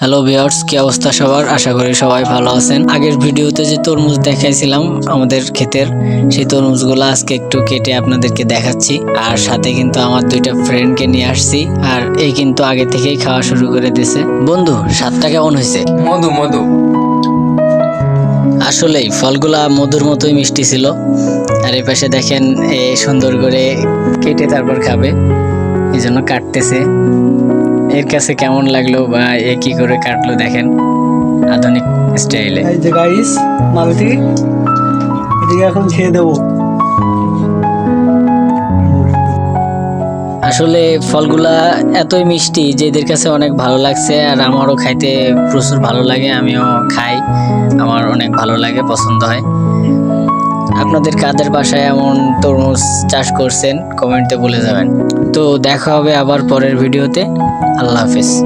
Hello viewers কি অবস্থা সবার? আশা করি সবাই ভালো আছেন। আগের ভিডিওতে যে তরমুজ দেখাইছিলাম আমাদের ক্ষেতের সেই তরমুজগুলো আজকে একটু কেটে আপনাদেরকে দেখাচ্ছি। আর সাথে কিন্তু আমার দুইটা ফ্রেন্ডকে নিয়ে আসছি আর এই কিন্তু আগে থেকেই খাওয়া শুরু করে দিয়েছে বন্ধু স্বাদটা কেমন হয়েছে? মধু মধু। আসলেই ফলগুলা মধুর মতোই মিষ্টি ছিল। আর এই পাশে দেখেন এ সুন্দর করে কেটে তারপর খাবে। এই জন্য কাটতেছে। এর কাছে কেমন লাগল বা এ কি করে কাটলো দেখেন আধুনিক স্টাইলে। এই যে গাইস মালটি এদিকে এখন খেয়ে দেবো। আসলে ফলগুলা এতই মিষ্টি যে এদের কাছে অনেক ভালো লাগছে আর আমারও খাইতে প্রচুর ভালো লাগে আমিও খাই আমার অনেক ভালো লাগে পছন্দ হয়। আপনাদের কাদের বাসায় এমন তরমুজ চাষ করছেন? কমেন্টে বলে যাবেন। তো দেখা হবে আবার পরের ভিডিওতে। আল্লাহ হাফিজ।